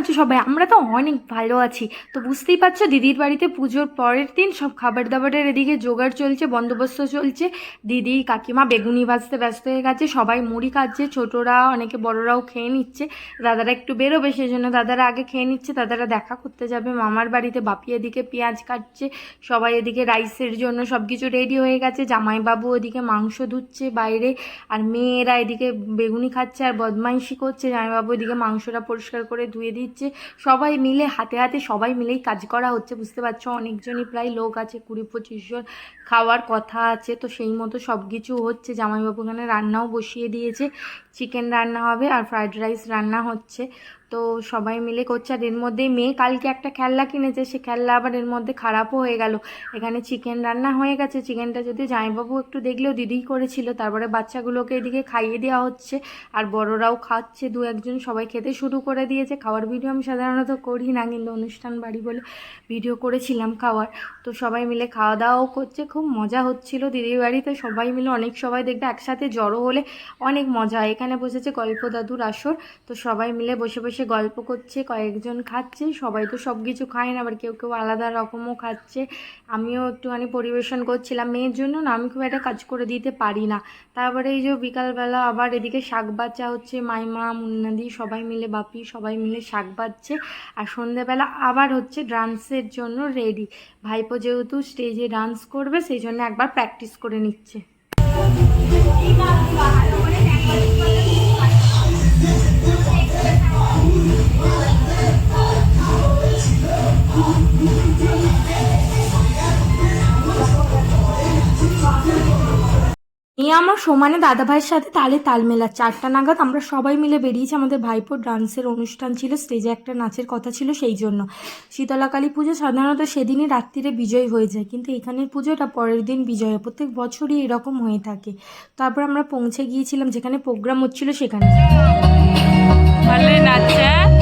সবাই? আমরা তো অনেক ভালো আছি। তো বুঝতেই পারছ, দিদির বাড়িতে পুজোর পরের দিন সব খাবার দাবারের এদিকে জোগাড় চলছে, বন্দোবস্ত চলছে। দিদি, কাকিমা বেগুনি ভাজতে ব্যস্ত হয়ে গেছে, সবাই মুড়ি খাচ্ছে, ছোটরা, অনেকে বড়রাও খেয়ে নিচ্ছে। দাদারা একটু বেরোবে সেই জন্য দাদারা আগে খেয়ে নিচ্ছে, দাদারা দেখা করতে যাবে। মামার বাড়িতে বাপি এদিকে পেঁয়াজ কাটছে, সবাই এদিকে রাইসের জন্য সব কিছু রেডি হয়ে গেছে। জামাইবাবু ওদিকে মাংস ধুচ্ছে বাইরে, আর মেয়েরা এদিকে বেগুনি খাচ্ছে আর বদমাইশি করছে। জামাইবাবু এদিকে মাংসটা পরিষ্কার করে ধুয়ে দিচ্ছে। সবাই মিলে, হাতে হাতে সবাই মিলেই কাজ করা হচ্ছে, বুঝতে পারছ? অনেকজনই প্রায় লোক আছে, কুড়ি পঁচিশ জন খাওয়ার কথা আছে, তো সেই মতো সব কিছু হচ্ছে। জামাইবাবু এখানে রান্নাও বসিয়ে দিয়েছে। চিকেন রান্না হবে আর ফ্রায়েড রাইস রান্না হচ্ছে। তো সবাই মিলে করছে। আর এর মধ্যেই মেয়ে কালকে একটা খেলনা কিনেছে, সে খেলনা আবার এর মধ্যে খারাপও হয়ে গেল। এখানে চিকেন রান্না হয়ে গেছে। চিকেনটা যদি জামাইবাবু একটু দেখলেও দিদিই করেছিল, তারপরে বাচ্চাগুলোকে এদিকে খাইয়ে দেওয়া হচ্ছে। আর বড়রাও খাচ্ছে, দু একজন সবাই খেতে শুরু করে দিয়েছে। খাওয়ার ভিডিও আমি সাধারণত করি না, কিন্তু অনুষ্ঠান বাড়ি বলে ভিডিও করেছিলাম খাওয়ার। তো সবাই মিলে খাওয়া দাওয়াও করছে, খুব মজা হচ্ছিল দিদির বাড়িতে। সবাই মিলে অনেক সবাই দেখবে, একসাথে জড়ো হলে অনেক মজা এখানে বসেছে গল্প দাদুর আসর। তো সবাই মিলে বসে বসে গল্প করছে, কয়েকজন খাচ্ছে, সবাই তো সব কিছু খায় না, আবার কেউ কেউ আলাদা রকমও খাচ্ছে। আমিও একটুখানি পরিবেশন করছিলাম, মেয়ের জন্য না আমি খুব একটা কাজ করে দিতে পারি না। তারপরে এই যে বিকালবেলা আবার এদিকে শাক বাচ্চা হচ্ছে, মাইমা, মুন্নাদি সবাই মিলে, বাপি সবাই মিলে শাক বাজছে আর সন্ধেবেলা আবার হচ্ছে ডান্সের জন্য রেডি ভাইপো যেহেতু স্টেজে ডান্স করবে, সেই জন্য একবার প্র্যাকটিস করে নিচ্ছে। আমার সমানে দাদাভাইয়ের সাথে তালে তাল মেলাচ্ছে। আটটা নাগাদ আমরা সবাই মিলে বেরিয়েছি আমাদের ভাইপোর ডান্সের অনুষ্ঠান ছিল স্টেজে একটা নাচের কথা ছিল সেই জন্য। শীতলা কালী পুজো সাধারণত সেদিনই রাত্রিরে বিজয় হয়ে যায়, কিন্তু এখানের পুজোটা পরের দিন বিজয় প্রত্যেক বছরই এরকম হয়ে থাকে। তারপর আমরা পৌঁছে গিয়েছিলাম যেখানে প্রোগ্রাম হচ্ছিল সেখানে। ভালোই নাচছে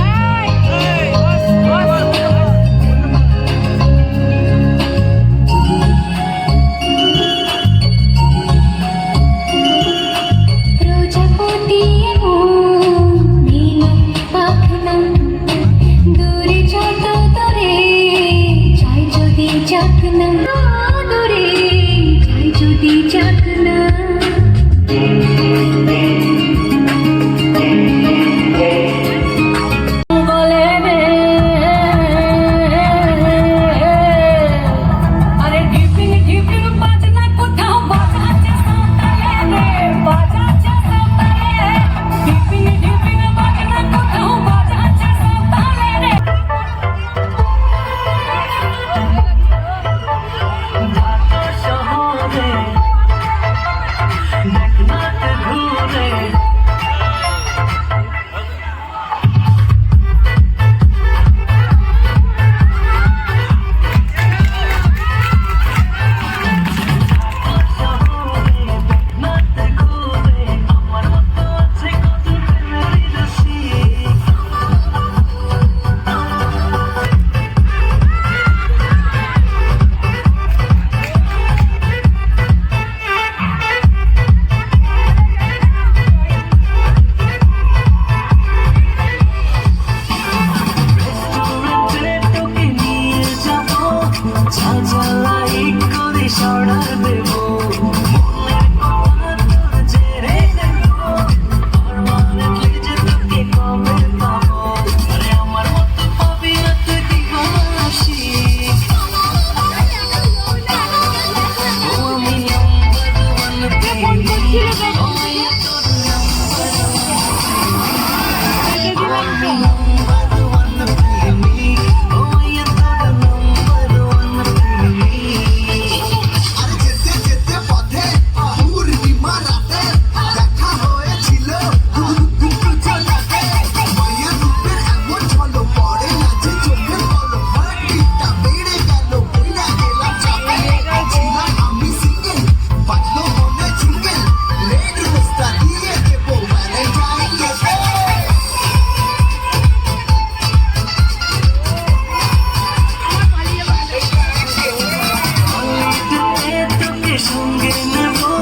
Thank you.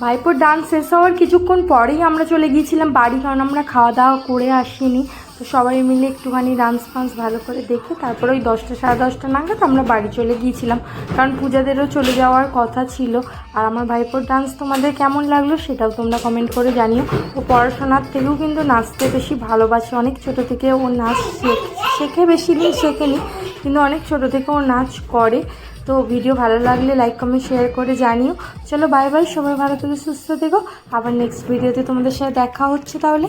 ভাইপোর ডান্স শেষ হওয়ার কিছুক্ষণ পরেই আমরা চলে গিয়েছিলাম বাড়ি, কারণ আমরা খাওয়া দাওয়া করে আসিনি। তো সবাই মিলে একটুখানি ডান্স ফান্স ভালো করে দেখে তারপরে ওই দশটা, সাড়ে দশটা নাগাদ আমরা বাড়ি চলে গিয়েছিলাম। কারণ পূজাদেরও চলে যাওয়ার কথা ছিল। আর আমার ভাইপোর ডান্স তোমাদের কেমন লাগল সেটাও তোমরা কমেন্ট করে জানিও। ও পড়াশোনার থেকেও কিন্তু নাচতে বেশি ভালোবাসে। অনেক ছোট থেকে ও নাচ শেখ- বেশি দিন, শেখেনি। কিন্তু অনেক ছোট থেকে ও নাচ করে। তো ভিডিও ভালো লাগলে লাইক কমেন্ট শেয়ার করে জানিও। চলো বাই বাই সবাই ভালো থেকে, সুস্থ থেকো। আবার নেক্সট ভিডিওতে তোমাদের সাথে দেখা হচ্ছে তাহলে।